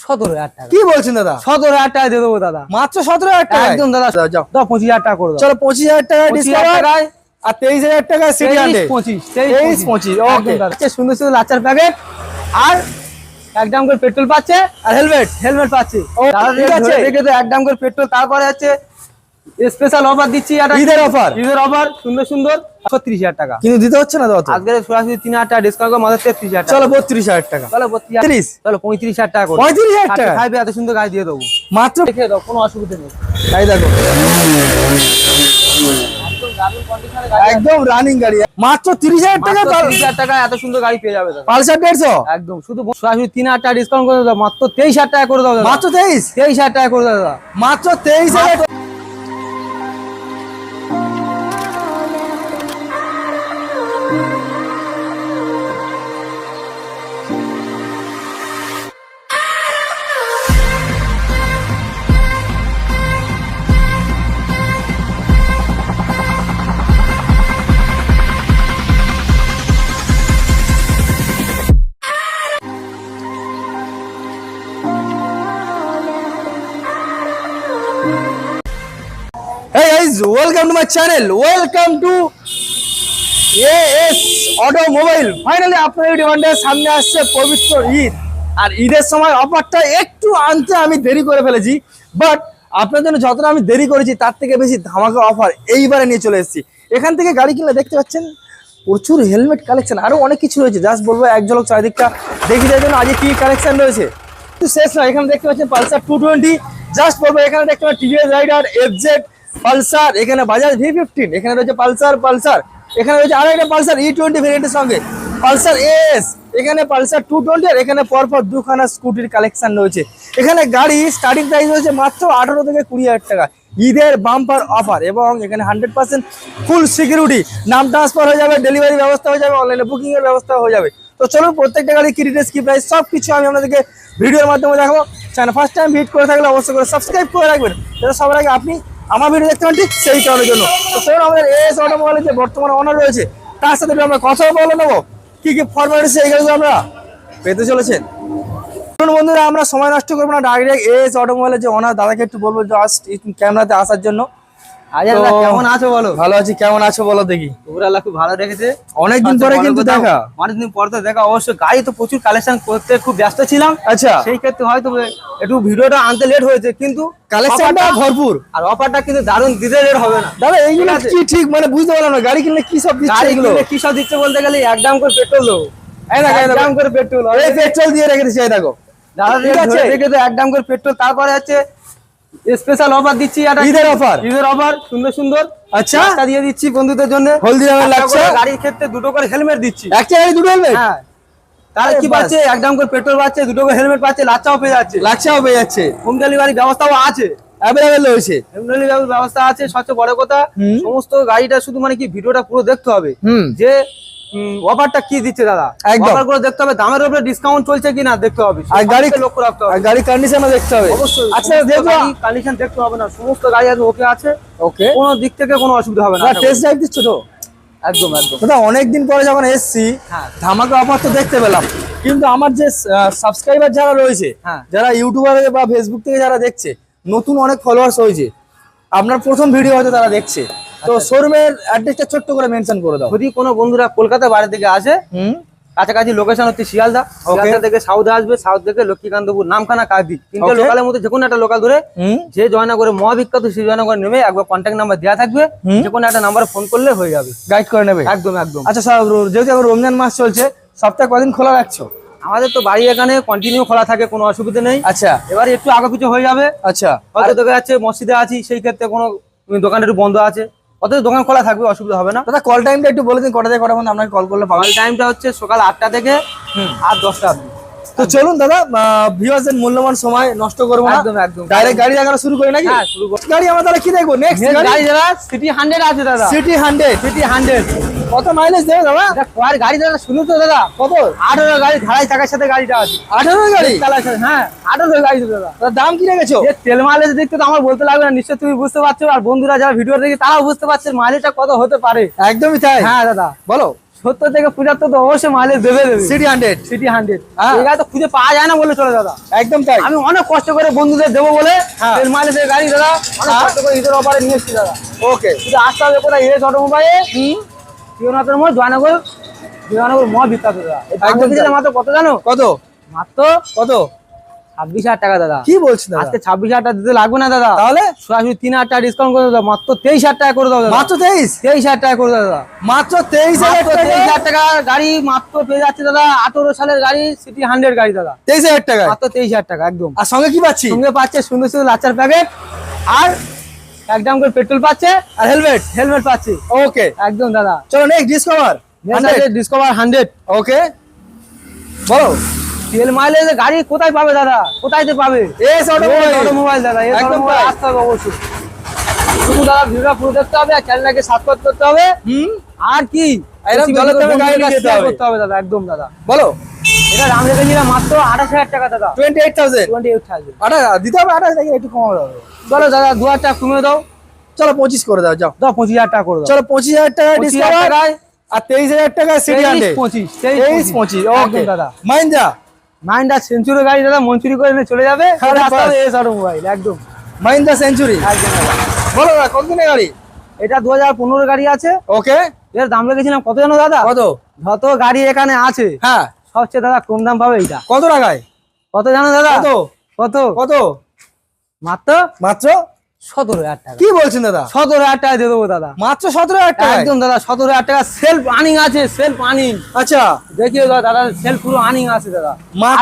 সতেরো হাজার টাকা। কি বলছেন দাদা? সতেরো হাজার টাকা দিয়ে দেবো দাদা। মাত্র সতেরো হাজার টাকা একদম দাদা দাও পঁচিশ হাজার টাকা করে দাও। চলো পঁচিশ হাজার টাকা ডিসকাউন্ট আর তেইশ হাজার টাকা পঁচিশ তেইশ পঁচিশ, সুন্দর সুন্দর লাচার প্যাকেট আর এক দাম করে পেট্রোল পাচ্ছে। আর হেলমেট হেলমেট পাচ্ছে। আছে। এক দাম করে পেট্রোল তারপরে হচ্ছে স্পেশাল অফার দিচ্ছি ঈদের offer? ঈদের অফার সুন্দর সুন্দর। ছত্রিশ হাজার টাকা। কিন্তু দিতে হচ্ছে না দাদা আজকে সরাসরি তিন হাজার টাকা ডিসকাউন্ট করে মাত্র তেত্রিশ হাজার চলো বত্রিশ হাজার টাকা। চলো বত্রিশ চলো পঁয়ত্রিশ হাজার টাকা পঁয়ত্রিশ হাজার টাকা? খাইবে এত সুন্দর গাড়ি দিয়ে দেবো। মাত্র? দেখে দাও কোনো অসুবিধা নেই। তাই দেখো। একদম দারুণ কন্ডিশনে গাড়ি। একদম রানিং গাড়ি মাত্র তিরিশ হাজার টাকা তিরিশ হাজার টাকা এত সুন্দর গাড়ি পেয়ে যাবে পালসার দেড়শো? একদম শুধু সরাসরি তিন হাজার টাকা ডিসকাউন্ট করে দাও মাত্র তেইশ হাজার টাকা করে দাও মাত্র তেইশ? তেইশ হাজার টাকা করে দাও মাত্র তেইশ হাজার guys, welcome to my channel. Welcome to AS Automobile. Finally আপনার ডিমান্ডের সামনে আসছে পবিত্র ঈদ। আর ঈদের সময় অফারটা একটু আনতে আমি দেরি করে ফেলেছি বাট আপনার জন্য যতটা আমি দেরি করেছি তার থেকে বেশি ধামাকা অফার এইবারে নিয়ে চলে এসেছি। এখান থেকে গাড়ি কিনলে দেখতে পাচ্ছেন প্রচুর হেলমেট কালেকশন আরও অনেক কিছু রয়েছে। জাস্ট বলব এক ঝলক চারিদিকটা দেখি দেওয়ার জন্য আজকে কি কালেকশন রয়েছে? শেষ নয় এখানে দেখতে পাচ্ছেন পালসার টু টোয়েন্টি জাস্ট বলব এখানে দেখতে পাচ্ছেন টিভিএস রাইডার এফজেড পালসার, এখানে বাজাজ ভি ফিফটিন এখানে রয়েছে পালসার পালসার, এখানে রয়েছে আরও একটা পালসার ই টোয়েন্টি ভেরিয়েন্টের সঙ্গে। পালসার এস এখানে পালসার টু টোয়েন্টি আর এখানে পরপর দুখানা স্কুটির কালেকশন রয়েছে। এখানে গাড়ি স্টার্টিং প্রাইস রয়েছে মাত্র আঠারো থেকে কুড়ি হাজার টাকা। ঈদের বাম্পার অফার এবং এখানে হান্ড্রেড পার্সেন্ট ফুল সিকিউরিটি নাম ট্রান্সফার হয়ে যাবে ডেলিভারি ব্যবস্থা হয়ে যাবে অনলাইনে বুকিংয়ের ব্যবস্থা হয়ে যাবে। তো চলুন প্রত্যেকটা গাড়ি কি ডিটেলস কি প্রাইস সব কিছু আমি আপনাদেরকে ভিডিওর মাধ্যমে দেখাবো। চ্যানেল ফার্স্ট টাইম ভিজিট করে থাকলে অবশ্যই করে সাবস্ক্রাইব করে রাখবেন। যাতে সবার আগে আপনি আমার ভিডিও দেখতে পান ঠিক সেই কারণের জন্য। তো স্যার আমাদের এস অটোমোবাইলের যে বর্তমান অনার রয়েছে, তার সাথে আমরা কথা বলে নেব। কি কি ফরম্যাট আছে গাড়িগুলো আমরা পেতে চলেছেন? বন্ধুরা, আমরা সময় নষ্ট করব না। ডাইরেক্ট এস অটোমোবাইলের যে অনার দাদাকে একটু বলব জাস্ট ক্যামেরাতে আসার জন্য। কেমন আছো বলো? ভালো আছি কেমন আছো বলো দেখি। ওরা খুব ভালো রেখেছে অনেকদিন পরে কিন্তু দেখা। অনেকদিন পর তো দেখা অবশ্যই গাড়ি তো প্রচুর কালেকশন করতে খুব ব্যস্ত ছিলাম। আচ্ছা। সেই ক্ষেত্রে হয়তো একটু ভিডিওটা আনতে লেট হয়েছে কিন্তু কালেকশনটা ভরপুর। আর অফারটা কিন্তু দারুণ দিতে হবে না। দাদা এইগুলো ঠিক আছে। কি ঠিক? মানে বুঝতে পারলাম না গাড়ি কিনলে কি সব দিচ্ছে এগুলো? কি সব দিচ্ছে বলতে গেলে এক দাম করে পেট্রোল দেবো। পেট্রোল পেট্রোল দিয়ে রেখে দিচ্ছে এই দেখো। দাদা আছে। আছে? রেখে এক দাম করে পেট্রোল তারপরে হচ্ছে স্পেশাল অফার দিচ্ছি ঈদের offer? ঈদের অফার সুন্দর সুন্দর। আচ্ছা। দিয়ে দিচ্ছি বন্ধুদের জন্য। হলদিরামে একটা লাগছে গাড়ির ক্ষেত্রে দুটো করে হেলমেট দিচ্ছি। একটা গাড়ি দুটো হেলমেট? হ্যাঁ। কি পাচ্ছে? এক দাম করে পেট্রোল পাচ্ছে দুটো করে হেলমেট পাচ্ছে পেয়ে যাচ্ছে। লাচ্ছাও পেয়ে যাচ্ছে। হোম ডেলিভারি ব্যবস্থাও আছে। অ্যাভেলেবেল রয়েছে। হোম ব্যবস্থা আছে সবচেয়ে বড় কথা। সমস্ত গাড়িটা শুধু মানে কি ভিডিওটা পুরো দেখতে হবে। যে অফারটা কি দিচ্ছে দাদা? একদম। অফার করে দেখতে হবে দামের উপরে ডিসকাউন্ট চলছে কিনা দেখতে হবে আর গাড়ি লক্ষ্য রাখতে হবে। গাড়ির কন্ডিশনও দেখতে হবে। অবশ্যই। আচ্ছা সমস্ত কন্ডিশন দেখতে হবে না সমস্ত গাড়ি আছে ওকে আছে। ওকে কোনো দিক থেকে কোনো অসুবিধা হবে না টেস্ট ড্রাইভ দিচ্ছ তো? একদম একদম। দাদা অনেকদিন পরে যখন এসছি হ্যাঁ। ধামাকা অফার তো দেখতে পেলাম। কিন্তু আমার যে সাবস্ক্রাইবার যারা রয়েছে হ্যাঁ। যারা ইউটিউবারে বা ফেসবুক থেকে যারা দেখছে নতুন অনেক ফলোয়ার্স হয়েছে। আপনার প্রথম ভিডিও হয়তো তারা দেখছে। তো আচ্ছা। শোরুমের অ্যাড্রেসটা ছোট্ট করে মেনশন করে দাও। যদি কোনো বন্ধুরা কলকাতা বাইরে থেকে আসে হুম। কাছাকাছি লোকেশন হচ্ছে শিয়ালদা। শিয়ালদা থেকে সাউথ আসবে সাউথ থেকে লক্ষ্মীকান্তপুর নামখানা কাকদ্বীপ তিনটে. লোকালের মধ্যে যে কোনো একটা লোকাল ধরে যে জয়নগরে মহাবিখ্যাত সেই জয়নগর নেমে একবার কন্ট্যাক্ট নাম্বার দেওয়া থাকবে। যে কোনো একটা নাম্বারে ফোন করলে হয়ে যাবে। গাইড করে নেবে। একদম একদম। আচ্ছা স্যার যেহেতু এখন রমজান মাস চলছে সপ্তাহে কদিন খোলা রাখছো? আমাদের তো বাড়ি এখানে কন্টিনিউ খোলা থাকে কোনো অসুবিধা নেই। আচ্ছা। এবার একটু আগে পিছু হয়ে যাবে। আচ্ছা। হয়তো দেখা যাচ্ছে মসজিদে আছি সেই ক্ষেত্রে কোনো দোকান একটু বন্ধ আছে। অথচ দোকান খোলা থাকবে অসুবিধা হবে না। দাদা কল টাইমটা একটু বলে দিন কটা থেকে কটা পর্যন্ত আপনাকে কল করলে পাবেন? টাইমটা হচ্ছে সকাল আটটা থেকে আর দশটা অবধি। তো চলুন দাদা ভিউয়ার্সের মূল্যবান সময় নষ্ট করব না। একদম একদম। ডাইরেক্ট গাড়ি দেখানো শুরু করি নাকি? হ্যাঁ, শুরু করো। গাড়ি আমরা তাহলে কি দেখব? নেক্সট গাড়ি? যারা সিটি হান্ড্রেড আছে দাদা। সিটি হান্ড্রেড সিটি হান্ড্রেড কত মাইলেজ দেবে দাদা? আর গাড়ি দাদা শুনুন তো দাদা। কত? আঠারো গাড়ি ধারাই চাকার সাথে গাড়িটা আছে। আঠারো গাড়ি? চালাচ্ছে হ্যাঁ আঠারো গাড়ি তো দাদা। দাম কি রেখেছো? যে তেল মাইলেজ দেখতে তো আমার বলতে লাগবে না নিশ্চয় তুমি বুঝতে পারছ। আর বন্ধুরা যারা ভিডিও দেখে তারাও বুঝতে পারছে মাইলেজটা কত হতে পারে। একদমই তাই। হ্যাঁ দাদা। বলো। সত্তর থেকে পঁচাত্তর তো অবশ্যই মাইলেজ দেবে দেবে। CT hundred CT hundred. এই গাড়ি তো খুঁজে পাওয়া যায় না বলে চলে দাদা। একদম তাই। আমি অনেক কষ্ট করে বন্ধুদের দেবো বলে হ্যাঁ। তেল মাইলেজের গাড়ি দাদা অনেক হ্যাঁ। কষ্ট করে ঈদের অফারে নিয়ে এসেছি দাদা। ওকে শুধু আসতে হবে কোথায়? এস অটোমোবাইলে। শিবনাথের মোড় জয়নগর। জয়নগর মহা বিখ্যাত দাদা। এই দাম। মাত্র কত জানো? কত? মাত্র কত? ছাব্বিশ হাজার টাকা দাদা। কি আজকে ছাব্বিশ হাজার টাকা দিতে লাগবে না দাদা। তাহলে? সরাসরি তিন হাজার টাকা ডিসকাউন্ট করে দাও মাত্র তেইশ হাজার টাকা করে দাও মাত্র তেইশ? তেইশ হাজার টাকা করে দাদা। মাত্র তেইশ হাজার টাকা? তেইশ হাজার টাকা গাড়ি মাত্র পেয়ে যাচ্ছে দাদা। আঠারো সালের গাড়ি সিটি হান্ড্রেড গাড়ি দাদা। তেইশ হাজার টাকা মাত্র তেইশ হাজার টাকা একদম। আর সঙ্গে কি পাচ্ছি? সঙ্গে পাচ্ছে সুন্দর সুন্দর লাচার প্যাকেট আর একদম করে পেট্রোল পাচ্ছে। আর হেলমেট হেলমেট পাচ্ছি। ওকে একদম দাদা। চলো next Discover Discover hundred okay বলো। তেল মাইলেজ গাড়ি কোথায় পাবে দাদা? কোথায় পাবে? এস অটোমোবাইল দাদা এই অটোমোবাইল আসতে হবে অবশ্যই শুধু দাদা ভিডিও পুরো দেখতে হবে আর চ্যানেলটাকে সাবস্ক্রাইব করতে হবে। হুম? আর কি? এরকম জলের বেশি গাড়ি বন্ধুদের নিয়ে যেতে share হবে। করতে হবে দাদা একদম দাদা। বলো। এটা দাম রেখেছিলাম মাত্র আঠাশ হাজার টাকা দাদা। Twenty eight thousand twenty eight thousand আঠাশ দিতে হবে আঠাশ থেকে একটু কমাবে হবে চলো দাদা দু হাজার টাকা কমিয়ে দাও। চলো পঁচিশ করে দাও যাও। দাও পঁচিশ হাজার টাকা করে দাও। চলো পঁচিশ হাজার টাকা ডিসকাউন্ট আর তেইশ হাজার টাকা সিটি হান্ড্রেড পঁচিশ তেইশ পঁচিশ। ওকে একদম দাদা। মাইন্দ্রা মাইন্ডা সেঞ্চুরি গাড়ি দাদা মঞ্চুরি করে চলে যাবে। আরে রাস্তা বাস। একদম। মাইন্দ্রা সেঞ্চুরি একদম বলো দাদা কত দিনের গাড়ি? এটা দু হাজার পনেরো গাড়ি আছে। ওকে। এর দাম রেখেছিলাম কত জানো দাদা? কত? যত গাড়ি এখানে আছে হ্যাঁ। সবচেয়ে দাদা কম দাম পাবে এইটা। কত টাকায়? কত জানো দাদা? কত? কত? কত? মাত্র? মাত্র? সতেরো হাজার টাকা। কি বলছেন দাদা? সতেরো হাজার টাকা দিয়ে দেবো দাদা। মাত্র সতেরো হাজার টাকা একদম দাদা সতেরো হাজার টাকা সেলফ আর্নিং আছে সেলফ আর্নিং আচ্ছা। দেখিয়ে দাদা দাদা সেলফ পুরো আর্নিং আছে দাদা।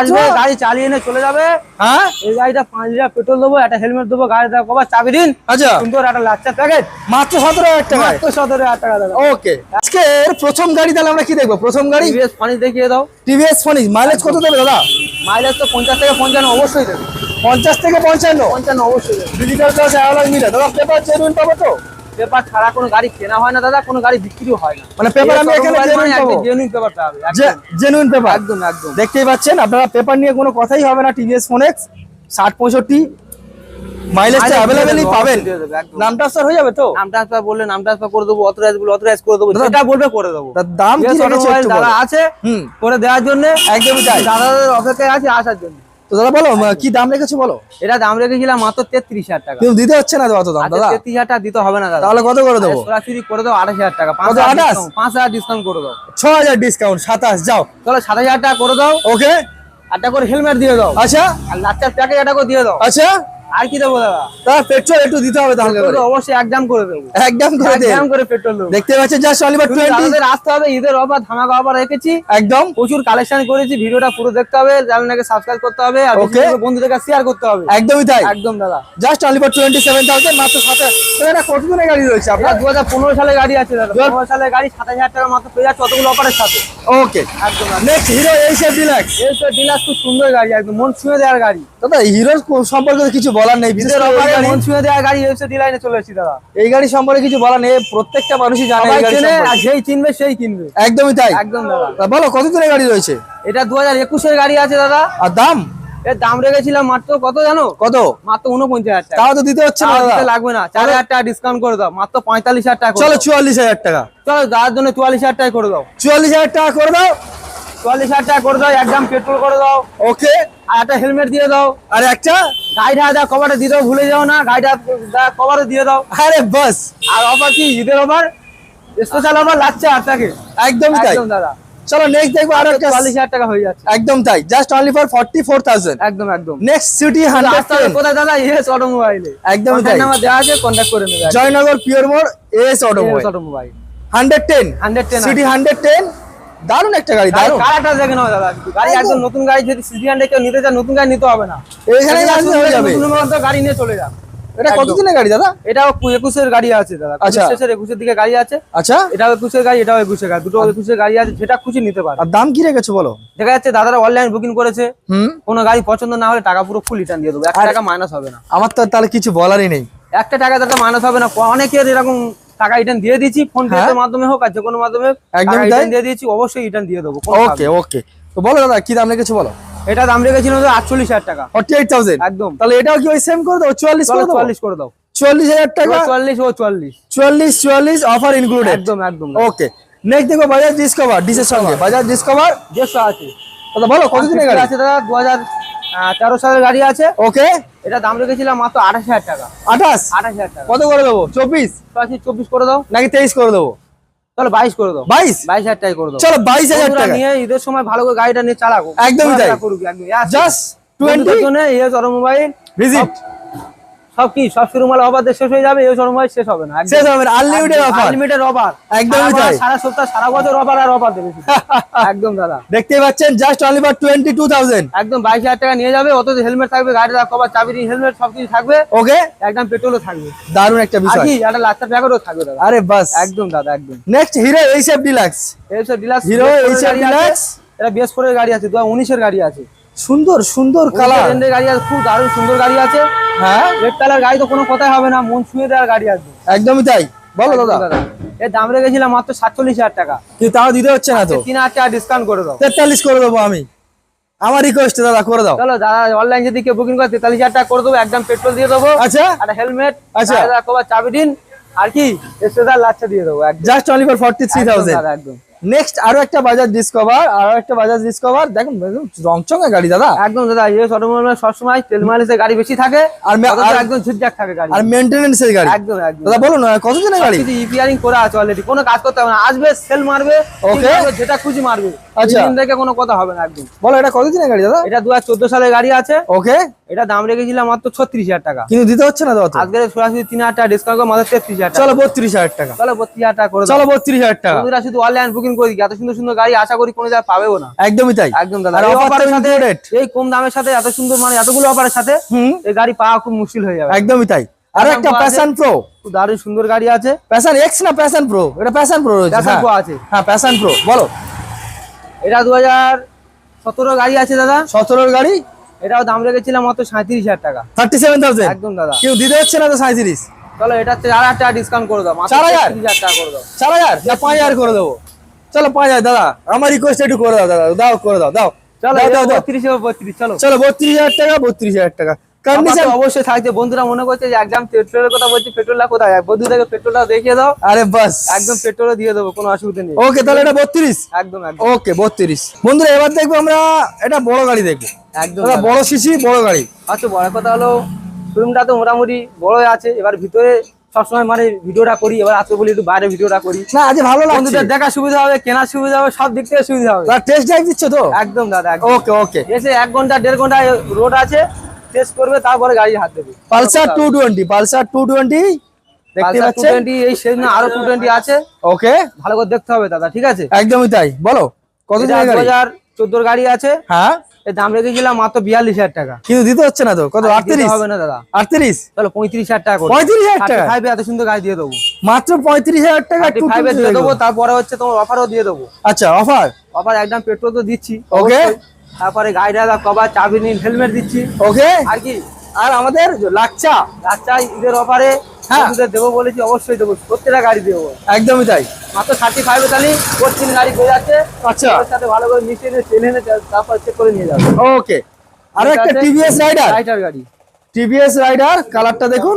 আসবে গাড়ি চালিয়ে নিয়ে চলে যাবে হ্যাঁ? এই গাড়িটা পাঁচ লিটার পেট্রোল দেবো একটা হেলমেট দেবো গাড়ি দেবো কবার চাবি দিন। আচ্ছা। সুন্দর একটা লাচ্চা প্যাকেট মাত্র সতেরো হাজার টাকা মাত্র সতেরো হাজার টাকা দাদা। ওকে। আজকে প্রথম গাড়ি তাহলে আমরা কি দেখব? প্রথম গাড়ি? টিভিএস দেখিয়ে দাও। টিভিএস ফোনিস মাইলেজ কত দেবে দাদা? মাইলেজ তো পঞ্চাশ থেকে পঞ্চান্ন অবশ্যই দেবে। পঞ্চাশ থেকে পঞ্চান্ন? পঞ্চান্ন অবশ্যই ডিজিটাল অ্যালাগ মিটার দাদা পেপার জেনুইন পাবো তো? পেপার ছাড়া কোনো গাড়ি কেনা হয় না দাদা কোনো গাড়ি বিক্রিও হয় না। মানে পেপার আমি এখানে জেনুইন পাবো? জেনুইন পেপার পাবে জেনুইন পেপার? একদম একদম। দেখতেই পাচ্ছেন আপনারা পেপার নিয়ে কোনো কথাই হবে না টিভিএস ফোনেক্স মাইলেজটা পাবেন। নাম ট্রান্সফার হয়ে যাবে তো? নাম ট্রান্সফার বললে নাম ট্রান্সফার করে দেবো অথরাইজ বলে অথরাইজ করে দেবো যেটা বলবে করে দেবো। দাম কি রেখেছে বলো। আছে হুম। করে দেওয়ার জন্য একদমই তাই। দাদাদের অপেক্ষায় আছে আসার জন্য। তো দাদা বলো কি দাম রেখেছো বলো? এটা দাম রেখেছিলাম মাত্র তেত্রিশ হাজার টাকা। কিন্তু দিতে হচ্ছে না অত দাম দাদা? তেত্রিশ হাজার টাকা দিতে হবে না দাদা। তাহলে কত করে দেবো? সরাসরি করে দেবো আঠাশ হাজার টাকা। পাঁচ হাজার? পাঁচ হাজার ডিসকাউন্ট করে দাও। ছ হাজার ডিসকাউন্ট সাতাশ যাও। তাহলে সাত হাজার টাকা করে দাও। ওকে একটা করে হেলমেট দিয়ে দাও। আচ্ছা? আর লাচ্চার প্যাকেজ একটা করে দিয়ে দাও। আচ্ছা? আর কি দেবো দাদা? পেট্রোল একটু দিতে হবে তাহলে অবশ্যই একদম করে দেবো। একদম করে একদম করে পেট্রোল দেবো। দেখতে পাচ্ছেন আসতে হবে ঈদের অফার ধামাকা অফার রেখেছি। একদম। প্রচুর কালেকশন করেছি ভিডিওটা পুরো দেখতে হবে চ্যানেলটাকে সাবস্ক্রাইব করতে হবে আর বন্ধুদের শেয়ার করতে হবে। একদমই তাই। একদম দাদা। জাস্ট সেভেন থাউজেন্ড মাত্র সাতাশ তো এটা কত দিনের গাড়ি রয়েছে আপনার? দু হাজার পনেরো সালে গাড়ি আছে দাদা। পনেরো সালের গাড়ি সাতাশ হাজার টাকা মাত্র পেয়ে যাচ্ছে অতগুলো অফারের সাথে। ওকে একদম নেক্সট হিরো ডিলাক্স ডিলাক্স খুব সুন্দর গাড়ি একদম মন ছুঁয়ে দেওয়ার গাড়ি। দাদা হিরোর সম্পর্কে কিছু বলার নেই বিশেষ ঈদের করে এই অফারে গাড়ি- মন ছুঁয়ে দেওয়ার গাড়ি এসে ডিলাইনে চলে এসেছি দাদা। এই গাড়ি সম্পর্কে কিছু বলার নেই প্রত্যেকটা মানুষই জানে এই গাড়ি আর যেই চিনবে সেই কিনবে। একদমই তাই। একদম দাদা। বলো কত দিনের গাড়ি রয়েছে? এটা দু হাজার গাড়ি আছে দাদা। আর দাম? এর দাম রেখেছিলাম মাত্র কত জানো? কত? মাত্র উনপঞ্চাশ হাজার টাকা। তাও তো দিতে হচ্ছে না দাদা। লাগবে না। চার হাজার টাকা ডিসকাউন্ট করে দাও। মাত্র পঁয়তাল্লিশ হাজার টাকা চলো চুয়াল্লিশ হাজার টাকা। চলো দাদার জন্য চুয়াল্লিশ হাজার টাকা করে দাও। চুয়াল্লিশ হাজার টাকা করে দাও। চুয়াল্লিশ হাজার টাকা করে দাও একদম পেট্রোল করে দাও। ওকে আর একটা হেলমেট দিয়ে দাও। আর একটা? গাড়িটা যা কভারটা দিয়ে দাও ভুলে যাও না কভারও দিয়ে দাও। আরে বাস। আর অফার কি? ঈদের অফার স্পেশাল অফার লাগছে আর তাকে। একদমই তাই। দাদা। চলো নেক্সট দেখব আর একটা চুয়াল্লিশ হাজার টাকা হয়ে যাচ্ছে। একদম তাই। Just only for forty four thousand একদম। একদম নেক্সট সিটি হান্ড্রেড কোথায় দাদা? ইয়েস অটোমোবাইলে একদমই তাই। নাম্বার দেওয়া আছে কন্ট্যাক্ট করে নেবে। জয়নগর পিওর মোড় S automobile automobile hundred ten hundred ten CT hundred ten দারুণ একটা গাড়ি দারুণ। কারাটা দেখে না দাদা। গাড়ি একদম। নতুন গাড়ি যদি সিটি হান্ড্রেড কেউ নিতে চান নতুন গাড়ি নিতে হবে না। আসলে হয়ে যাবে। নতুন মতো গাড়ি নিয়ে চলে যান। এটা কত একদম। দিনের গাড়ি দাদা? এটাও একুশের গাড়ি আছে দাদা। আচ্ছা। একুশের দিকে গাড়ি আছে। আচ্ছা। এটাও একুশের গাড়ি এটাও একুশের গাড়ি। দুটো একুশের গাড়ি আছে যেটা খুশি নিতে পারে। আর দাম কি রেখেছো বলো? দেখা যাচ্ছে দাদারা অনলাইন বুকিং করেছে। হুম। কোনো গাড়ি পছন্দ না হলে টাকা পুরো ফুল রিটার্ন দিয়ে দেবো। একটা টাকা মাইনাস হবে না। আমার তো তাহলে কিছু বলারই নেই। একটা টাকা দাদা মাইনাস হবে না। অনেকের এরকম টাকা রিটার্ন দিয়ে দিচ্ছি ফোন পে হ্যাঁ। মাধ্যমে হোক আর যে কোনো মাধ্যমে একদমই তাই। রিটার্ন দিয়ে দিয়েছি অবশ্যই রিটার্ন দিয়ে দেবো ওকে ওকে তো বলো দাদা কি দাম রেখেছো বলো? এটা দাম রেখেছিল আটচল্লিশ হাজার টাকা। ফর্টি এইট থাউজেন্ড একদম। তাহলে এটাও কি ওই সেম করে দেবো? চুয়াল্লিশ চুয়াল্লিশ করে দাও। চুয়াল্লিশ হাজার টাকা? চুয়াল্লিশ ও চুয়াল্লিশ। চুয়াল্লিশ চুয়াল্লিশ অফার ইনক্লুডেড একদম একদম। ওকে নেক্সট দেখো বাজাজ ডিসকভার ডিসের সঙ্গে বাজাজ ডিসকভার দেড়শো আছে। দাদা বলো কত দিনের গাড়ি? আছে দাদা দু হাজার তেরো সালের গাড়ি আছে। ওকে এটা দাম রেখেছিলাম মাত্র আঠাশ হাজার টাকা। আঠাশ? আঠাশ হাজার টাকা। কত করে দেবো? চব্বিশ? চব্বিশ করে দাও। নাকি তেইশ করে দেবো? চলো বাইশ করে দাও। বাইশ? বাইশ হাজার টাকা করে দাও। চলো বাইশ হাজার টাকা। নিয়ে ঈদের সময় ভালো করে গাড়িটা নিয়ে চালাবো। একদমই তাই। একদম। জাস্ট টোয়েন্টি জন্য এই মোবাইল ভিজিট সব কি সব শুরু মাল অফার শেষ হয়ে যাবে এই মোবাইল শেষ হবে না। শেষ হবে আনলিমিটেড অফার আনলিমিটেড অফার একদমই তাই। সারা সপ্তাহ সারা বছর অফার আর অফার দেবে। একদম দাদা। দেখতেই পাচ্ছেন just only for twenty two thousand একদম বাইশ হাজার টাকা নিয়ে যাবে অত হেলমেট থাকবে গাড়িটা কভার চাবি হেলমেট সবকিছু থাকবে। ওকে একদম পেট্রোলও থাকবে। দারুণ একটা বিষয়। আর কি একটা লাস্টার প্যাকেটও থাকবে দাদা। আরে বাস। একদম দাদা একদম। Next Hero HF deluxe HF deluxe Hero HF deluxe এটা বিএস ফোর এর গাড়ি আছে দু হাজার উনিশের গাড়ি আছে। সুন্দর সুন্দর কালার গাড়ি আছে খুব দারুণ সুন্দর গাড়ি আছে। হ্যাঁ? রেড কালার গাড়ি তো কোনো কথাই হবে না মন ছুঁয়ে দেওয়ার গাড়ি আসবে একদমই তাই। বলো দাদা। দাদা। এর দাম রেখেছিলাম মাত্র সাতচল্লিশ হাজার টাকা। কিন্তু তাও দিতে হচ্ছে না তো। তিন হাজার টাকা ডিসকাউন্ট করে দাও। তেতাল্লিশ করে দেবো আমি। আমার রিকোয়েস্ট দাদা করে দাও। চলো দাদা অনলাইন যদি কেউ বুকিং করে তেতাল্লিশ হাজার টাকা করে দেবো একদম পেট্রোল দিয়ে দেবো। আচ্ছা। আর হেলমেট আচ্ছা। কবার চাবি দিন। আর কি? এক্সট্রা লাচ্ছা দিয়ে দেবো just only for forty three thousand একদম। নেক্সট আরও একটা বাজাজ ডিসকভার আরও একটা বাজাজ ডিসকভার দেখুন রংচঙা গাড়ি দাদা। একদম দাদা ইয়ে অটোমোবাইল সবসময় তেল মাইলেজের গাড়ি বেশি থাকে আর একদম ঝুটঝাক থাকে গাড়ি। আর মেনটেনেন্স এর গাড়ি। একদম একদম। দাদা বলুন কত দিনের গাড়ি? কিছু ইপিয়ারিং করা আছে অলরেডি কোনো কাজ করতে হবে না। আসবে সেল মারবে মারবে, যেটা খুশি মারবে। আচ্ছা। দেখে কোনো কথা হবে না একদম। বলো এটা কত দিনের গাড়ি দাদা? এটা দু হাজার চোদ্দ সালের গাড়ি আছে। ওকে এটা দাম রেখেছিলাম মাত্র ছত্রিশ হাজার টাকা। কিন্তু দিতে হচ্ছে না দাদা আজকে সরাসরি তিন হাজার টাকা ডিসকাউন্ট করে মাত্র তেত্রিশ হাজার টাকা। চলো বত্রিশ হাজার টাকা। চলো বত্রিশ হাজার টাকা করে চলো বত্রিশ হাজার টাকা। বন্ধুরা শুধু অনলাইন বুকিং করে দিই এত সুন্দর সুন্দর গাড়ি আশা করি কোনো জায়গায় পাবেও না। একদমই তাই। একদম দাদা। এই কম দামের সাথে এত সুন্দর মানে এতগুলো অফারের সাথে এই গাড়ি পাওয়া খুব মুশকিল হয়ে যাবে। একদমই তাই। আর একটা প্যাশন প্রো দারুণ সুন্দর গাড়ি আছে। প্যাশন এক্স না প্যাশন প্রো এটা প্যাশন প্রো রয়েছে হ্যাঁ। Pro আছে। হ্যাঁ প্যাশন প্রো বলো। এটা দু হাজার সতেরো গাড়ি আছে দাদা। সতেরোর গাড়ি? এটাও দাম রেখেছিলাম মাত্র সাঁত্রিশ হাজার টাকা। থার্টি সেভেন থাউজেন্ড একদম দাদা। কেউ দিতে হচ্ছে না তো সাঁত্রিশ চলো এটা চার হাজার টাকা ডিসকাউন্ট করে দাও। মাত্র চার হাজার? তেত্রিশ হাজার টাকা করে দাও। চার হাজার? না পাঁচ হাজার করে দেবো। চলো পাঁচ হাজার দাদা। আমার রিকোয়েস্ট একটু করে দাও দাদা। দাও করে দাও দাও। চলো দাও। বত্রিশ বত্রিশ চলো। চলো বত্রিশ হাজার টাকা বত্রিশ হাজার টাকা। কন্ডিশন অবশ্যই থাকছে। বন্ধুরা মনে করছে যে একদম পেট্রোলের কথা বলছি পেট্রোলটা কোথায়? বন্ধু পেট্রোলটা দেখিয়ে দাও। আরে বাস। একদম পেট্রোলও দিয়ে দেবো কোনো অসুবিধা নেই। ওকে তাহলে এটা বত্রিশ? একদম একদম। ওকে বত্রিশ। বন্ধুরা এবার দেখব আমরা এটা বড় গাড়ি দেখব। একদম বড় সিসি বড় গাড়ি। আচ্ছা বড় কথা হলো শোরুমটা তো মোটামুটি বড় আছে। এবার ভিতরে সবসময় মানে ভিডিওটা করি এবার আজকে বলি একটু বাইরে ভিডিওটা করি। না আজ ভালো লাগছে। বন্ধুদের দেখার সুবিধা হবে কেনার সুবিধা হবে সব দিক থেকে সুবিধা হবে। টেস্ট ড্রাইভ দিচ্ছ তো? একদম দাদা ওকে ওকে এসে এক ঘণ্টা দেড় ঘণ্টা রোড আছে টেস্ট করবে তারপরে গাড়ি হাত দেবে। Pulsar two twenty Pulsar two twenty দেখতে পাচ্ছেন? টোয়েন্টি এই আরও টু টোয়েন্টি আছে। ওকে ভালো করে দেখতে হবে দাদা ঠিক আছে? একদমই তাই বলো কত হাজার চোদ্দোর গাড়ি আছে। হ্যাঁ। এর দাম রেখেছিলাম মাত্র বিয়াল্লিশ হাজার টাকা। কিন্তু দিতে হচ্ছে না তো? কত আটত্রিশ? হবে না দাদা। আটত্রিশ? চলো পঁয়ত্রিশ হাজার টাকা পঁয়ত্রিশ হাজার টাকা? ফাইভে এত সুন্দর গাড়ি দিয়ে দেবো। মাত্র পঁয়ত্রিশ হাজার টাকা ফাইভে দিয়ে দেবো। তারপরে হচ্ছে তোমার অফারও দিয়ে দেবো। আচ্ছা অফার অফার একদম পেট্রোল তো দিচ্ছি ওকে। তারপরে গাড়িটা কভার চাবি নিন হেলমেট দিচ্ছি। ওকে আর কি? আর আমাদের লাচ্চা? লাচ্চা ঈদের অফারে। বন্ধুদের দেবো বলেছি অবশ্যই দেবো। প্রত্যেকটা গাড়ি দেবো। একদমই তাই। মাত্র থার্টি ফাইভে তাহলে পশ্চিম গাড়ি আচ্ছা। সাথে ভালো করে মিশিয়ে নিয়ে চেনে এনে তারপর চেক করে নিয়ে যাবে। ওকে আর একটা টিভিএস রাইডার রাইটার গাড়ি। টিভিএস রাইডার কালারটা দেখুন।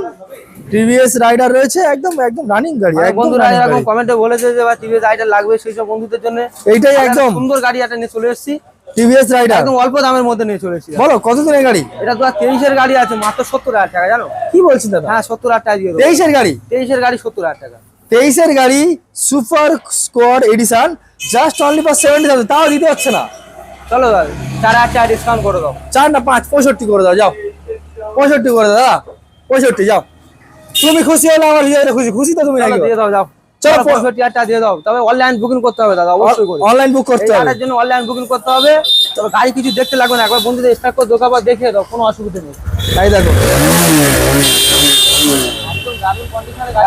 টিভিএস রাইডার রয়েছে একদম একদম রানিং গাড়ি বন্ধুরা এরকম কমেন্টে বলেছে যে টিভি রাইটার লাগবে সেই সব বন্ধুদের জন্য। এইটাই একদম। সুন্দর গাড়ি একটা নিয়ে চলে এসেছি। টিভিএস রাইডার একদম অল্প দামের মধ্যে নিয়ে চলে এসেছি বলো কত দিনের গাড়ি? এটা তো তেইশের গাড়ি আছে মাত্র সত্তর হাজার টাকা জানো? কি বলছেন দাদা? হ্যাঁ সত্তর হাজার টাকা তেইশের গাড়ি? তেইশের গাড়ি সত্তর হাজার টাকা। তেইশের গাড়ি super squad edition just only for seventy thousand তাও দিতে হচ্ছে না। চলো দাদা চার হাজার টাকা ডিসকাউন্ট করে দাও। চার না পাঁচ পঁয়ষট্টি করে দাও যাও। পঁয়ষট্টি করে দাও দাদা। পঁয়ষট্টি যাও। তুমি খুশি হলে আমার খুশি খুশি তো তুমি দিয়ে দাও যাও। দিয়ে দাও। তবে অনলাইন বুকিং করতে হবে দাদা অবশ্যই করে। অনলাইন বুক করতে হবে। জন্য অনলাইন বুকিং করতে হবে। তবে গাড়ি কিছু দেখতে লাগবে না একবার বন্ধুদের স্টার্ট করে দোকান দেখিয়ে দাও কোনো অসুবিধা নেই। তাই দেখো।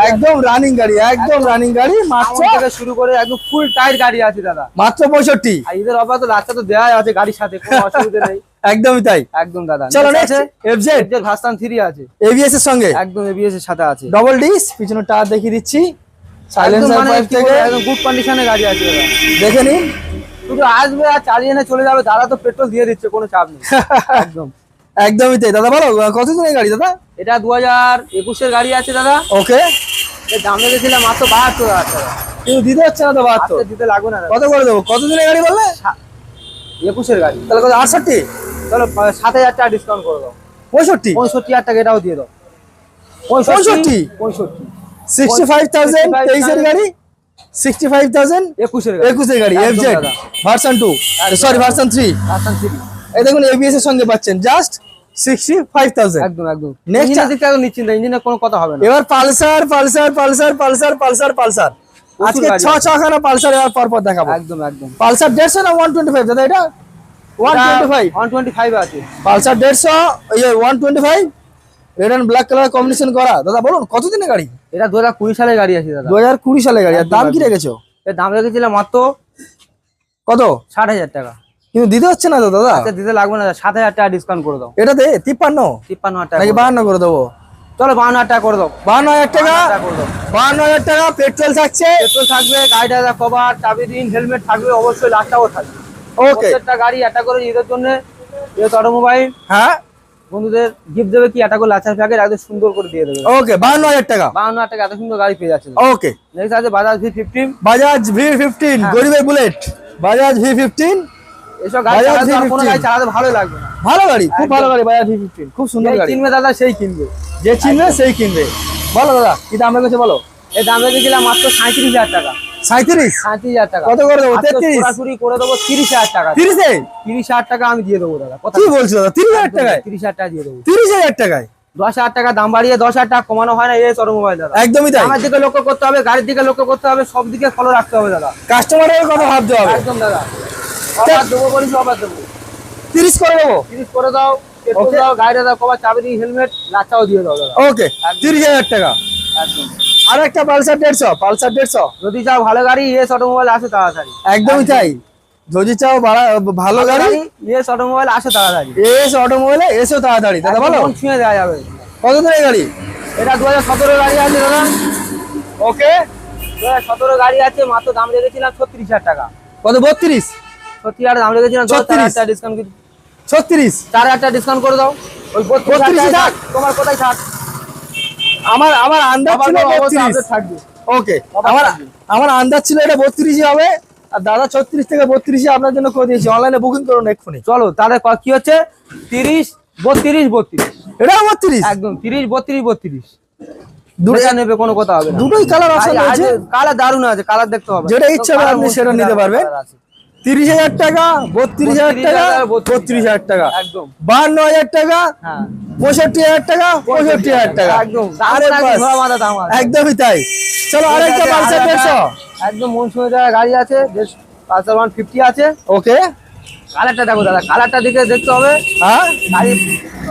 একদম রানিং গাড়ি একদম রানিং গাড়ি মাত্র থেকে শুরু করে একদম ফুল টাইট গাড়ি আছে দাদা। মাত্র পঁয়ষট্টি। ঈদের তো রাস্তা তো দেওয়াই আছে গাড়ির সাথে কোনো অসুবিধা নেই। একদমই তাই। একদম দাদা চলো এফজেড ভার্সন থ্রি আছে। এবিএস এর সঙ্গে? একদম এবিএস এর সাথে আছে। ডবল ডিস পিছনে টায়ার দেখিয়ে দিচ্ছি। সাইলেন্সার মানে পাইপ থেকে গুড কন্ডিশনে গাড়ি আছে দেখে নিন শুধু আসবে আর চালিয়ে এনে চলে যাবে দাদা তো পেট্রোল দিয়ে দিচ্ছে কোনো চাপ নেই। একদম। একদমই তাই। দাদা বলো কত দিনের গাড়ি দাদা? এটা দু হাজার একুশের গাড়ি আছে দাদা। ওকে। দাম লেগেছিলাম মাত্র বাহাত্তর হাজার টাকা। কিন্তু দিতে হচ্ছে না তো বাহাত্তর? দিতে লাগবে না কত করে দেবো? কত দিনের গাড়ি বললে? একুশের গাড়ি। তাহলে কত আটষট্টি? চলো সাত হাজার টাকা ডিসকাউন্ট করে দাও। পঁয়ষট্টি? পঁয়ষট্টি হাজার টাকা এটাও দিয়ে দাও। পঁয়ষট্টি? পঁয়ষট্টি। সিক্সটি ফাইভ থাউজেন্ড তেইশের গাড়ি? সিক্সটি ফাইভ থাউজেন্ড একুশের গাড়ি। একুশের গাড়ি এফ একদম version two sorry version three এই দেখুন এবিএস এর সঙ্গে পাচ্ছেন। জাস্ট সিক্সটি ফাইভ থাউজেন্ড একদম। একদম ইঞ্জিনের নিশ্চিন্ত ইঞ্জিনের কোনো কথা হবে না। এবার Pulsar Pulsar Pulsar Pulsar Pulsar Pulsar. আজকে ছ ছখানা পালসার এবার পরপর দেখাবো। একদম একদম। পালসার দেড়শো না ওয়ান টোয়েন্টি ফাইভ দাদা এটা one twenty five one twenty five আছে। পালসার দেড়শো one twenty five red and black colour combination করা। দাদা বলুন কত দিনের গাড়ি? এটা দু হাজার কুড়ি সালের গাড়ি আছে দাদা। দু হাজার কুড়ি সালের গাড়ি। আর দাম কি। রেখেছো? এর দাম রেখেছিলাম মাত্র কত? ষাট হাজার টাকা। কিন্তু দিতে হচ্ছে না তো দাদা। আচ্ছা দিতে লাগবে না সাত হাজার টাকা ডিসকাউন্ট করে দাও। এটাতে তিপ্পান্ন? তিপ্পান্ন হাজার টাকা বাহান্ন করে দেবো? চলো বাহান্ন হাজার টাকা করে দাও। বাহান্ন হাজার টাকা? বাহান্ন হাজার টাকা পেট্রোল থাকছে? পেট্রোল থাকবে গাড়িটা কভার চাবি দিন হেলমেট থাকবে অবশ্যই লাস্টটাও থাকবে। ওকে প্রত্যেকটা গাড়ি একটা করে ঈদের জন্য অটোমোবাইল হ্যাঁ? বন্ধুদের গিফট দেবে কি? একটা করে লাচার প্যাকেট একদম সুন্দর করে দিয়ে দেবে। ওকে বাহান্ন হাজার টাকা। বাহান্ন হাজার টাকা এত সুন্দর গাড়ি পেয়ে যাচ্ছে। ওকে নেক্সট আছে Bajaj V fifteen Bajaj V fifteen হ্যাঁ। গরিবের বুলেট। বাজাজ ভি ফিফটিন এসব গাড়ি চালাতে কোনো গাড়ি চালাতে ভালো লাগবে না। ভালো গাড়ি খুব ভালো গাড়ি বাজাজ ভি ফিফটিন খুব সুন্দর গাড়ি। কিনবে দাদা সেই কিনবে। যে চিনবে সেই কিনবে। বলো দাদা কি দাম রেখেছে বলো? এই দাম রেখেছিলাম মাত্র সাঁত্রিশ হাজার টাকা। সাঁত্রিশ সাঁত্রিশ হাজার টাকা। কত করে দেবো? তেত্রিশ? সরাসরি করে দেবো তিরিশ হাজার টাকা। তিরিশে? তিরিশ হাজার টাকা আমি দিয়ে দেবো দাদা। কি বলছো দাদা? তিরিশ হাজার টাকায়? তিরিশ হাজার টাকা দিয়ে দেবো। তিরিশ হাজার টাকায়? দশ হাজার টাকা দাম বাড়িয়ে দশ হাজার টাকা কমানো হয় না এই অটোমোবাইল দাদা। একদমই তাই। আমার দিকে লক্ষ্য করতে হবে গাড়ির দিকে লক্ষ্য করতে হবে সব দিকে ফলো রাখতে হবে দাদা। কাস্টমারের কথা ভাবতে হবে। একদম দাদা। অফার দেবো বলিস অফার দেবো। তিরিশ করে দেবো? তিরিশ করে দাও পেট্রোল. দাও গাড়িটা দাও কবার চাবি হেলমেট লাচাও দিয়ে দাও দাদা। ওকে তিরিশ হাজার টাকা। একদম। আর একটা পালসার দেড়শো পালসার দেড়শো। যদি চাও ভালো গাড়ি ইয়েস অটোমোবাইল আসে তাড়াতাড়ি। একদমই তাই। যদি চাও ভালো গাড়ি ইয়েস অটোমোবাইল আসে তাড়াতাড়ি। এস অটোমোবাইলে এসো তাড়াতাড়ি দাদা বলো। ছুঁয়ে দেওয়া যাবে। কত দিনের গাড়ি? এটা দু হাজার সতেরো গাড়ি আছে দাদা। ওকে। দু হাজার সতেরো গাড়ি আছে মাত্র দাম রেখেছিলাম ছত্রিশ হাজার টাকা। কত বত্রিশ? সত্যি হাজার দাম রেখেছিলাম দশ চার 36 হাজার টাকা ডিসকাউন্ট ছত্রিশ। চার হাজার ডিসকাউন্ট করে দাও। ওই বত্রিশ 32 হাজার থাক। টাকা তোমার কোথায় থাক? আমার আমার আন্দাজ ছিল ওকে আমার আমার আন্দাজ ছিল এটা বত্রিশই হবে আর দাদা ছত্রিশ থেকে বত্রিশে আপনার জন্য করে দিয়েছি। অনলাইনে বুকিং করুন এক্ষুনি। চলো তাহলে কি হচ্ছে? তিরিশ বত্রিশ বত্রিশ। এটাও বত্রিশ? একদম তিরিশ বত্রিশ বত্রিশ। দুটো নেবে কোনো কথা হবে দুটোই কালার রয়েছে? কালার দারুণ আছে কালার দেখতে হবে। যেটা ইচ্ছা আপনি সেটা নিতে পারবেন। তিরিশ হাজার টাকা বত্রিশ হাজার টাকা বত্রিশ হাজার টাকা। একদম। বাহান্ন হাজার টাকা হ্যাঁ। পঁয়ষট্টি হাজার টাকা পঁয়ষট্টি হাজার টাকা। একদম। একদমই তাই। চলো আরেকটা পালসার দেড়শো একদম মনসুমি শুনে গাড়ি আছে পালসার ওয়ান ফিফটি আছে। ওকে। কালারটা দেখো দাদা কালারটা দিকে দেখতে হবে হ্যাঁ?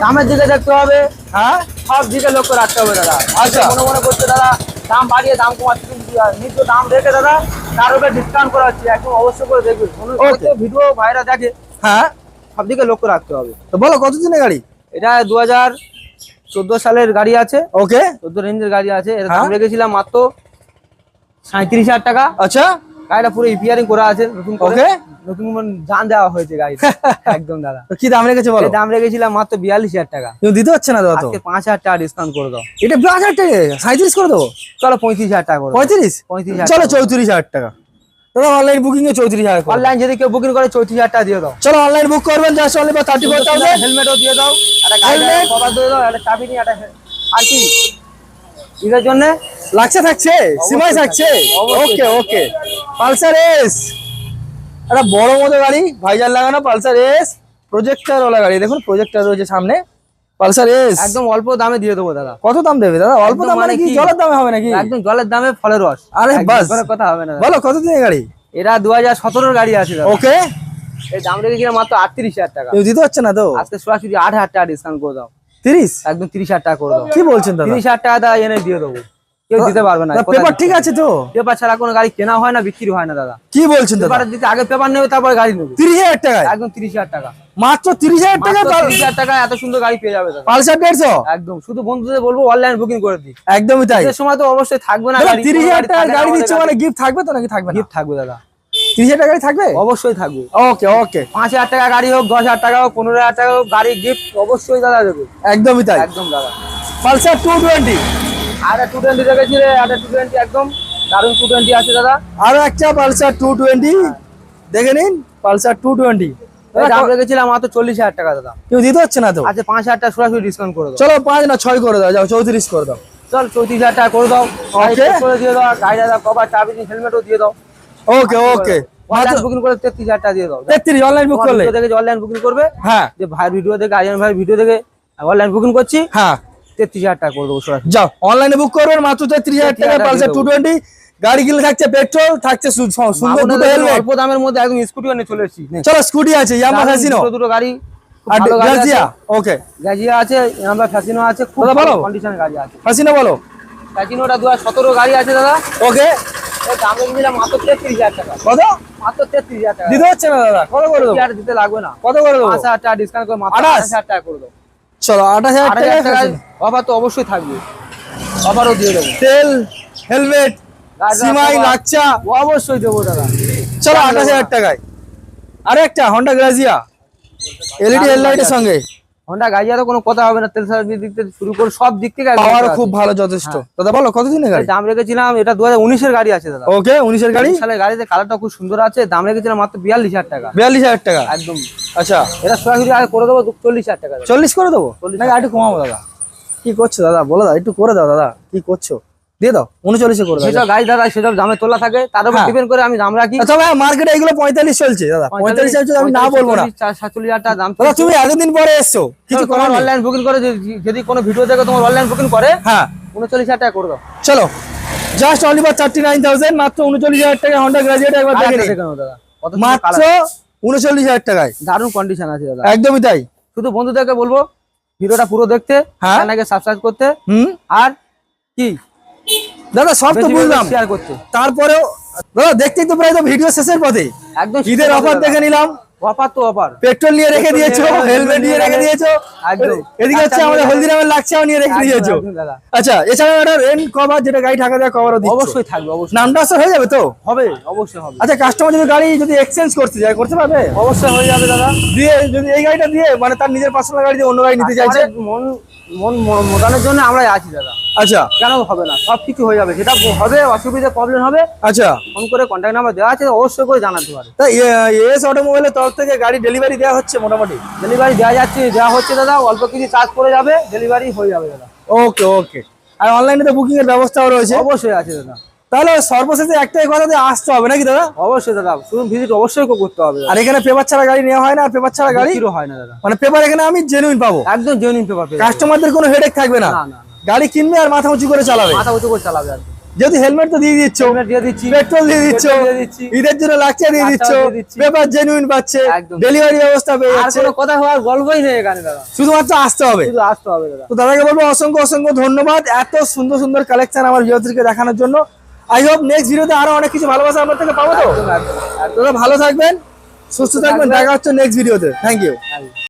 দামের দিকে দেখতে হবে হ্যাঁ? সব দিকে লক্ষ্য রাখতে হবে দাদা। আচ্ছা। মনে মনে করছে দাদা দাম বাড়িয়ে দাম কমাচ্ছে কিন্তু নিত্য দাম রেখে দাদা তার উপরে ডিসকাউন্ট করা হচ্ছে একদম অবশ্য করে দেখবে। Okay. ভিডিও ভাইরা দেখে হ্যাঁ? সব দিকে লক্ষ্য রাখতে হবে। তো বলো কত দিনের গাড়ি? এটা দু হাজার চোদ্দ সালের গাড়ি আছে। ওকে চোদ্দ রেঞ্জের গাড়ি আছে। এটা দাম হ্যাঁ। রেখেছিলাম মাত্র সাঁত্রিশ হাজার টাকা। আচ্ছা। গাড়িটা পুরো ইপিয়ারিং করা আছে নতুন করে। নতুন দেওয়া হয়েছে গাড়িটা। একদম দাদা। কি দাম রেখেছে বলো? দাম রেখেছিলাম মাত্র বিয়াল্লিশ হাজার টাকা। দিতে হচ্ছে না দাদা তো? পাঁচ হাজার টাকা ডিসকাউন্ট করে দাও। এটা পাঁচ হাজার টাকা? সাঁত্রিশ করে দেবো? চলো পঁয়ত্রিশ হাজার টাকা করে পঁয়ত্রিশ? পঁয়ত্রিশ চলো চৌত্রিশ হাজার টাকা। দাদা অনলাইন বুকিং এ চৌত্রিশ হাজার অনলাইন যদি কেউ বুকিং করে চৌত্রিশ হাজার টাকা দিয়ে দাও। চলো অনলাইন বুক করবেন বা থার্টি ফোর থাউজেন্ড হেলমেটও দিয়ে দাও। একটা Helmet? কভার দিয়ে দাও একটা চাবি নিয়ে একটা আর কি? জন্য? লাগছে থাকছে? সীমায় থাকছে? Okay okay Pulsar S. একটা বড় মতো গাড়ি ভাইজার লাগানো পালসার এস প্রজেক্টার ওলা গাড়ি। দেখুন প্রজেক্টার রয়েছে সামনে। Pulsar S. একদম অল্প দামে দিয়ে দেবো দাদা। কত দাম দেবে দাদা? অল্প দাম মানে মানে কি? জলের দামে হবে নাকি? একদম জলের দামে ফলের রস। আরে বাস। কথা হবে না দাদা। বলো কত দিনের গাড়ি? এটা দু হাজার সতেরোর গাড়ি আছে ওকে। এই দাম রেখেছিলাম মাত্র আটত্রিশ হাজার টাকা। কেউ দিতে হচ্ছে না তো? আজকে সরাসরি আট হাজার টাকা ডিসকাউন্ট করে দাও। তিরিশ? একদম তিরিশ হাজার টাকা করে দাও। কি বলছেন দাদা? তিরিশ হাজার টাকা দা এনে দিয়ে দেবো। কেউ দিতে পারবে না। পেপার ঠিক আছে তো। পেপার ছাড়া কোনো গাড়ি কেনা হয় না বিক্রি হয় না দাদা। কি বলছেন দাদা? পেপার দিতে আগে পেপার নেবে তারপরে গাড়ি নেবে। তিরিশ হাজার টাকায়? একদম তিরিশ হাজার টাকা। মাত্র তিরিশ হাজার টাকা তিরিশ হাজার টাকা এত সুন্দর গাড়ি পেয়ে যাবে দাদা। পালসার দেড়শো? একদম। শুধু বন্ধুদের বলব অনলাইন বুকিং করে দিই। একদমই তাই। সময় তো অবশ্যই থাকবে না গাড়ি। তিরিশ হাজার টাকার গাড়ি দিচ্ছে মানে গিফট থাকবে তো নাকি থাকবে গিফট থাকবে দাদা। তিরিশ হাজার টাকা গাড়ি থাকবে? অবশ্যই থাকবে। ওকে ওকে। পাঁচ হাজার টাকা গাড়ি হোক দশ হাজার টাকা হোক পনেরো হাজার টাকা হোক গাড়ি গিফট অবশ্যই দাদা দেবে। একদমই তাই। একদম দাদা। পালসার টু টোয়েন্টি আর টু টোয়েন্টি রেখেছি রে আর টু টোয়েন্টি একদম। দারুণ টু টোয়েন্টি আছে দাদা। আরও একটা পালসার টু টোয়েন্টি দেখে নিন পালসার টু টোয়েন্টি এই দাম রেখেছিলাম মাত্র চল্লিশ হাজার টাকা দাদা। কেউ দিতে হচ্ছে না তো? আচ্ছা পাঁচ হাজার টাকা সরাসরি ডিসকাউন্ট করে দাও। চলো পাঁচ না ছয় করে দাও যাও চৌত্রিশ করে দাও। চল চৌত্রিশ হাজার টাকা করে দাও। করে দিয়ে দাও গাড়ি দাদা চাবি হেলমেটও দিয়ে দাও। ওকে ওকে বুকিং করে তেত্রিশ হাজার টাকা দিয়ে দাও। তেত্রিশ অনলাইন বুক করলে। অনলাইন বুকিং করবে হ্যাঁ। যে ভাইয়ের ভিডিও দেখে আরিয়ান ভাইয়ের ভিডিও দেখে অনলাইন বুকিং করছি। হ্যাঁ। তেত্রিশ হাজার টাকা করে দেবো যাও অনলাইনে বুক করবেন মাত্র তেত্রিশ হাজার টাকা পালসার টু টোয়েন্টি গাড়ি কিনলে থাকছে পেট্রোল থাকছে সু- সু- সুন্দর দুটো হেলমেট অল্প দামের মধ্যে একদম স্কুটি নিয়ে চলে এসেছি চলো স্কুটি আছে ফ্যাসিনো দুটো গাড়ি আর ভালো গাড়ি আছে। গাজিয়া ওকে গ্যাজিয়া আছে আমরা ফ্যাসিনো আছে খুব ভালো বলো। কন্ডিশন গাড়ি আছে। ফ্যাসিনো বলো। ফ্যাসিনোটা দু হাজার সতেরো গাড়ি আছে দাদা। ওকে মাত্র টাকা। কত? মাত্র টাকা। দিতে হচ্ছে না দাদা। কত করে দেবো? দিতে লাগবে না। কত করে দেবো? টাকা ডিসকাউন্ট করে মাত্র টাকা করে দেবো। চলো আঠাশ হাজার টাকা অফার তো অবশ্যই থাকবে। অফারও দিয়ে দেবো। তেল হেলমেট সিমাই লাচ্চা। অবশ্যই দেবো দাদা। চলো আঠাশ হাজার টাকায়। আরে একটা হন্ডা গ্রাজিয়া এলইডি হেডলাইটের সঙ্গে। হন্ডা তো কোনো কথা হবে না তেল সার্ভিস দিক থেকে শুরু করে সব দিক থেকে পাওয়ার খুব ভালো যথেষ্ট। দাদা বলো কতদিনের গাড়ি? দাম রেখেছিলাম এটা দু হাজার উনিশের গাড়ি আছে দাদা। ওকে উনিশের গাড়ি? গাড়িতে কালারটা খুব সুন্দর আছে দাম রেখেছিলাম মাত্র বিয়াল্লিশ হাজার টাকা। বিয়াল্লিশ হাজার টাকা। একদম। আচ্ছা। এটা সরাসরি আগে করে দেবো চল্লিশ হাজার টাকা। চল্লিশ করে দেবো? নাকি একটু কমাবো দাদা? কি করছ দাদা? বলো দাদা একটু করে দাও দাদা। কি করছ? দিয়ে দাও উনচল্লিশে করে দাও। গাড়ি দাদা সেসব দামে তোলা থাকে তার উপর হ্যাঁ। ডিপেন্ড করে আমি দাম রাখি। তবে মার্কেটে এগুলো পঁয়তাল্লিশ চলছে দাদা। পঁয়তাল্লিশ চলছে আমি না বলব না। সাতচল্লিশ হাজার টাকা দাম দাদা তুমি এতদিন পরে এসছো কিছু তোমার অনলাইন বুকিং করে যদি- কোনো ভিডিও দেখে তোমার অনলাইন বুকিং করে হ্যাঁ। উনচল্লিশ হাজার টাকা করে দাও। চলো। Just only for thirty nine thousand মাত্র উনচল্লিশ হাজার টাকা হন্ডা গ্রাজুয়েট একবার দেখে দাদা। মাত্র। উনচল্লিশ হাজার টাকায়। দারুণ কন্ডিশন আছে দাদা। একদমই তাই। শুধু বন্ধুদেরকে বলব ভিডিওটা পুরো দেখতে। চ্যানেলকে সাবস্ক্রাইব করতে। হুম। আর কি? দাদা সব তো বুঝলাম। শেয়ার করতে। তারপরেও দাদা দেখতেই তো প্রায় তো ভিডিও শেষের পথে। একদম ঈদের অফার দেখে নিলাম। অফার তো অফার। পেট্রোল নিয়ে রেখে দিয়েছ হেলমেট নিয়ে রেখে দিয়েছ। এদিকে হচ্ছে আমাদের হলদিরামের লাচ্ছাও নিয়ে রেখে দিয়েছ। আচ্ছা একটা রেন কভার যেটা গাড়ি ঢাকা দেওয়া কভারও দিচ্ছ। অবশ্যই থাকবে অবশ্যই। হয়ে যাবে তো? হবে অবশ্যই হবে। আচ্ছা কাস্টমার যদি গাড়ি যদি এক্সচেঞ্জ করতে যায় করতে পারবে? অবশ্যই হয়ে যাবে দাদা। দিয়ে যদি এই গাড়িটা দিয়ে মানে তার নিজের পার্সোনাল গাড়ি দিয়ে অন্য গাড়ি নিতে চাইছে? মন মন মোটানোর জন্য আমরা আছি দাদা আচ্ছা কেন হবে না সব কিছু হয়ে যাবে যেটা হবে অসুবিধা প্রবলেম হবে আচ্ছা ফোন করে কন্ট্যাক্ট নাম্বার দেওয়া আছে অবশ্যই করে জানাতে পারে তা এস অটোমোবাইলের তরফ থেকে গাড়ি ডেলিভারি দেওয়া হচ্ছে মোটামুটি ডেলিভারি দেওয়া যাচ্ছে দেওয়া হচ্ছে দাদা অল্প কিছু চার্জ করে যাবে ডেলিভারি হয়ে যাবে দাদা ওকে ওকে আর অনলাইনে তো বুকিং এর ব্যবস্থাও রয়েছে অবশ্যই আছে দাদা তাহলে সর্বশেষে একটাই কথা দিয়ে আসতে হবে নাকি দাদা? অবশ্যই দাদা শুধু ভিজিট অবশ্যই করতে হবে। আর এখানে পেপার ছাড়া গাড়ি নেওয়া হয় না আর পেপার ছাড়া গাড়ি হয় না দাদা। মানে পেপার এখানে আমি জেনুইন পাবো। একদম জেনুইন পেপার কাস্টমারদের কোনো হেডেক থাকবে না। গাড়ি কিনবে আর মাথা উঁচু করে চালাবে। মাথা উঁচু করে চালাবে আর যদি হেলমেট তো দিয়ে দিচ্ছ পেট্রোল দিয়ে দিচ্ছ ঈদের জন্য লাচ্চা দিয়ে দিচ্ছ। পেপার জেনুইন পাচ্ছে ডেলিভারি ব্যবস্থা পেয়ে যাচ্ছে। কথা হওয়ার গল্পই নেই এখানে দাদা। শুধুমাত্র আসতে হবে। শুধু আসতে হবে দাদা। তো দাদাকে বলব অসংখ্য অসংখ্য ধন্যবাদ এত সুন্দর সুন্দর কালেকশন আমার ভিউয়ারদেরকে দেখানোর জন্য। আই হোপ নেক্সট ভিডিওতে আরও অনেক কিছু ভালোবাসা আমার থেকে পাবো তো। তোরা ভালো থাকবেন সুস্থ থাকবেন দেখা হচ্ছে নেক্সট ভিডিওতে থ্যাংক ইউ